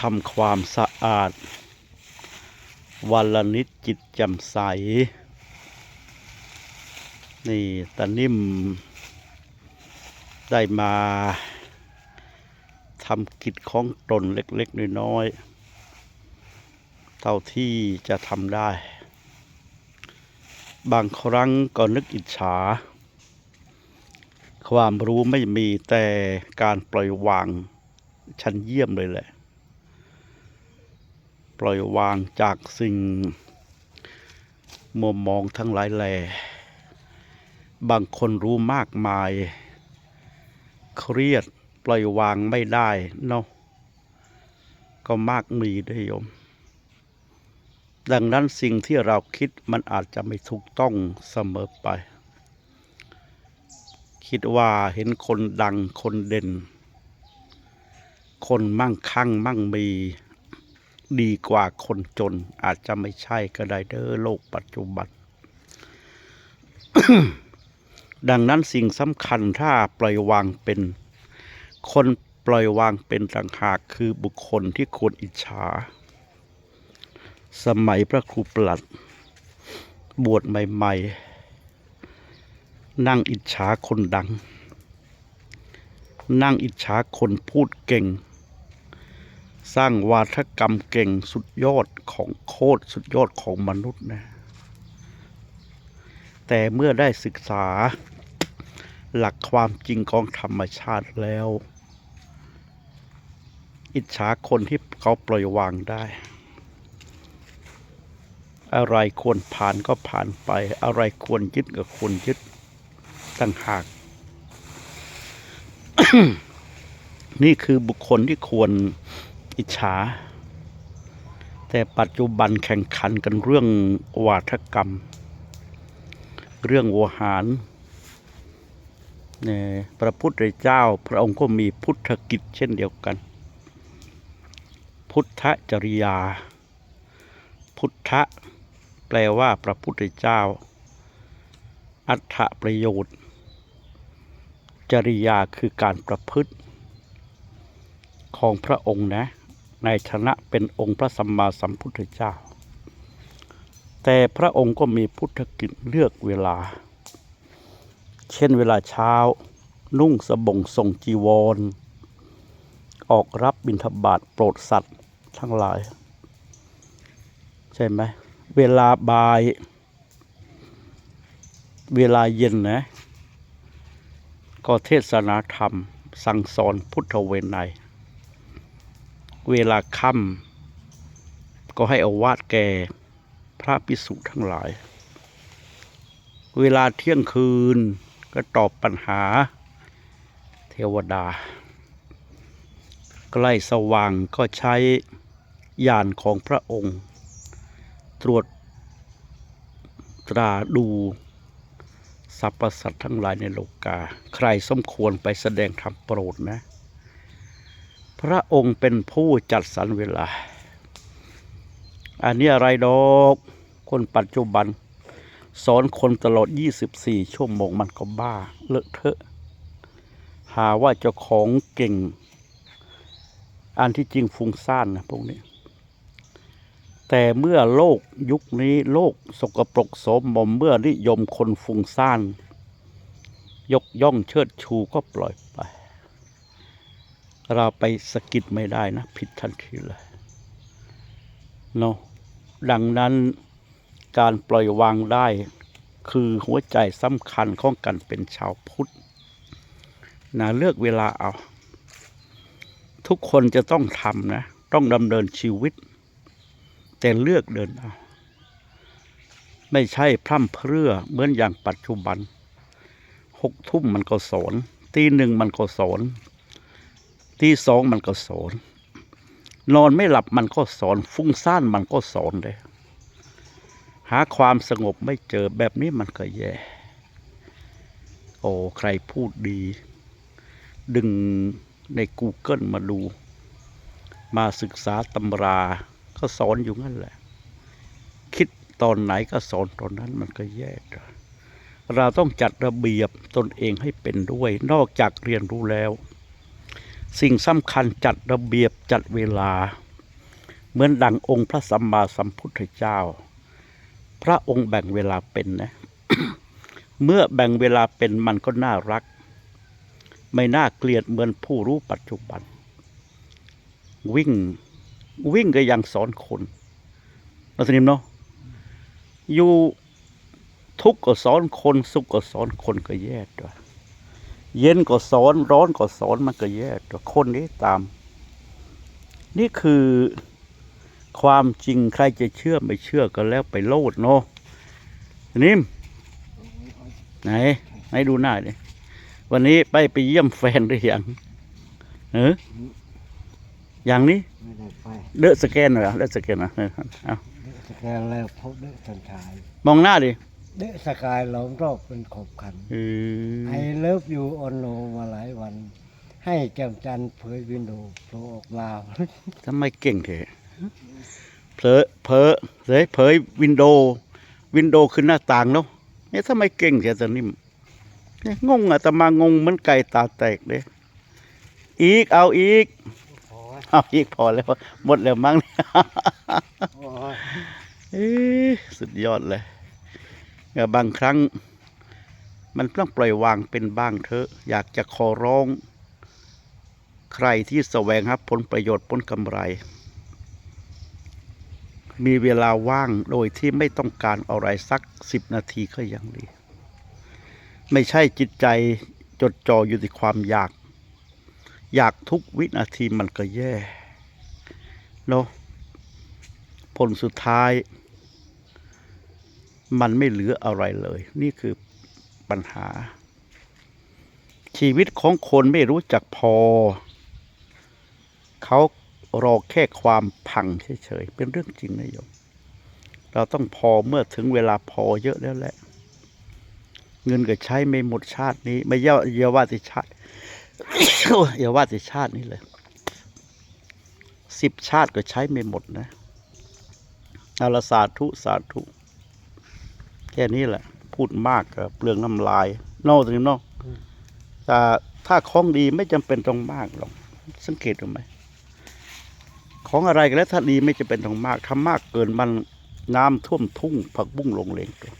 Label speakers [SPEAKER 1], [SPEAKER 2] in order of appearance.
[SPEAKER 1] ทำความสะอาด วันละนิดจิตแจ่มใส นี่ตานิ่ม ได้มาทำกิจของตนเล็กๆน้อยๆเท่าที่จะทำได้ บางครั้งก็นึกอิจฉา ความรู้ไม่มีแต่การปล่อยวางชั้นเยี่ยมเลยแหละ ปล่อยวางจากสิ่งมัวมองทั้งหลายแหล่บางคนรู้มากมาย เครียดปล่อยวางไม่ได้เนาะก็มากมีด้วยโยม ดังนั้นสิ่งที่เราคิดมันอาจจะไม่ถูกต้องเสมอไป คิดว่าเห็นคนดังคนเด่น คนมั่งคั่งมั่งมี ดีกว่าคนจน อาจจะไม่ใช่ก็ได้เด้อโลกปัจจุบัน ดังนั้นสิ่งสำคัญถ้าปล่อยวางเป็น คนปล่อยวางเป็นต่างหากคือบุคคลที่ควรอิจฉา สมัยพระครูปลัด บวชใหม่ ๆ นั่งอิจฉาคนดัง นั่งอิจฉาคนพูดเก่ง สร้างวาทกรรมเก่งสุดยอดของโคตรสุดยอดของมนุษย์นะ แต่เมื่อได้ศึกษาหลักความจริงของธรรมชาติแล้ว อิจฉาคนที่เขาปล่อยวางได้ อะไรควรผ่านก็ผ่านไป อะไรควรยึดก็ควรยึดต่างหาก นี่คือบุคคลที่ควร อิจฉา แต่ปัจจุบันแข่งขันกันเรื่องวาทกรรม เรื่องโวหารเนี่ยพระพุทธเจ้า พระองค์ก็มีพุทธกิจเช่นเดียวกัน พุทธจริยา พุทธแปลว่าพระพุทธเจ้า อัฏฐประโยชน์ จริยาคือการประพฤติของพระองค์นะ ในฐานะเป็นองค์พระสัมมาสัมพุทธเจ้า แต่พระองค์ก็มีพุทธกิจเลือกเวลา เช่นเวลาเช้า นุ่งสบงทรงจีวร ออกรับบิณฑบาตโปรดสัตว์ทั้งหลาย ใช่ไหม เวลาบ่าย เวลาเย็นนะก็เทศนาธรรม สั่งสอนพุทธเวไนย เวลาค่ำก็ให้อาวาสแก่พระภิกษุทั้งหลาย เวลาเที่ยงคืนก็ตอบปัญหาเทวดา ใกล้สว่างก็ใช้ยานของพระองค์ ตรวจตราดูสรรพสัตว์ทั้งหลายในโลกา ใครสมควรไปแสดงธรรมโปรดนะ พระองค์เป็นผู้จัดสรรเวลา อันนี้อะไรดอก คนปัจจุบัน สอนคนตลอด 24 ชั่วโมงมันก็บ้า เลอะเทอะ หาว่าเจ้าของเก่ง อันที่จริงฟุ้งซ่านนะพวกนี้ แต่เมื่อโลกยุคนี้โลกสกปรกโสมมมเมื่อนิยมคนฟุ้งซ่าน ยกย่องเชิดชูก็ปล่อยไป เราไปสกิดไม่ได้นะ ผิดทันทีเลยเนาะดังนั้นการปล่อยวางได้ คือหัวใจสำคัญของการเป็นชาวพุทธนะเลือกเวลาเอา ทุกคนจะต้องทำนะ ต้องดำเนินชีวิต แต่เลือกเดินเอา ไม่ใช่พร่ำเพรื่อเหมือนอย่างปัจจุบันหกทุ่มมันก็สอนตีหนึ่งมันก็สอน ตีสองมันก็สอน นอนไม่หลับมันก็สอน ฟุ้งซ่านมันก็สอนเลยหาความสงบไม่เจอแบบนี้มันก็แย่ โอ้ใครพูดดี ดึงใน Google มาดู มาศึกษาตำรา ก็สอนอยู่งั้นแหละ คิดตอนไหนก็สอนตอนนั้นมันก็แย่เราต้องจัดระเบียบตนเองให้เป็นด้วย นอกจากเรียนรู้แล้ว สิ่งสำคัญจัดระเบียบจัดเวลา เหมือนดังองค์พระสัมมาสัมพุทธเจ้า พระองค์แบ่งเวลาเป็นนะ เมื่อแบ่งเวลาเป็นมันก็น่ารัก ไม่น่าเกลียดเหมือนผู้รู้ปัจจุบัน วิ่งวิ่งก็ยังสอนคนเราสนิมเนาะอยู่ทุกข์ก็สอนคน สุขก็สอนคนก็แย่ด้วย เย็นก็สอนร้อนก็สอนมันก็แย่ด้วยคนนี้ตาม นี่คือความจริงใครจะเชื่อไม่เชื่อก็แล้วไปโลดเนาะสนิมไหนไหนดูหน้าดิวันนี้ไปไปเยี่ยมแฟนหรือยังเอออย่างนี้
[SPEAKER 2] ไม่ได้ไป
[SPEAKER 1] เดอะสแกนเหรอเดอะสแกนเหรอเออเอา
[SPEAKER 2] เดอะสกายแล้วพบเดอะสันชาย
[SPEAKER 1] มองหน้าดิ
[SPEAKER 2] เดอะสกายล้อมรอบเป็นขบขัน
[SPEAKER 1] เออ
[SPEAKER 2] ไอเลิฟยูออนโนมาหลายวัน ให้แก้มจันทร์เผยวินโดว์โผล่ออกลาว
[SPEAKER 1] ทำไมเก่งเถอะเผลอเผลอเผยเผยวินโดว์วินโดว์คือหน้าต่างเนาะเนี่ยทำไมเก่งเถอะตอนนี้เนี่ยงงอะแต่มางงเหมือนไก่ตาแตกเลยอีกเอาอีก
[SPEAKER 2] โอ้ย
[SPEAKER 1] เอาอีกพอแล้ว หมดแล้วมั้ง
[SPEAKER 2] โอ้ย
[SPEAKER 1] เอ้ยสุดยอดเลยเออ บางครั้งมันต้องปล่อยวางเป็นบ้างเถอะ อยากจะขอร้อง ใครที่แสวงหาผลประโยชน์ผลกำไร มีเวลาว่างโดยที่ไม่ต้องการอะไรสักสิบนาทีก็ยังดี ไม่ใช่จิตใจจดจ่ออยู่ที่ความอยาก อยากทุกวินาทีมันก็แย่เนาะผลสุดท้าย มันไม่เหลืออะไรเลย นี่คือปัญหา ชีวิตของคนไม่รู้จักพอ เขารอแค่ความพังเฉยๆ เป็นเรื่องจริงนะโยม เราต้องพอเมื่อถึงเวลาพอเยอะแล้วแหละ เงินก็ใช้ไม่หมดชาตินี้ ไม่เยาเยาว่าสิชาติเยาว่าสิชาตินี้เลย สิบชาติก็ใช้ไม่หมดนะอาลสาธุสาธุ ค่นี้แหละ พูดมากก็เปลืองน้ำลายนอกจากนี้นอกแต่ถ้าของดีไม่จำเป็นต้องมากหรอก สังเกตดูไหมของอะไรก็แล้วถ้าดีไม่จำเป็นต้องมากทำมากเกินมันน้ำท่วมทุ่งผักบุ้งลงเลงตัว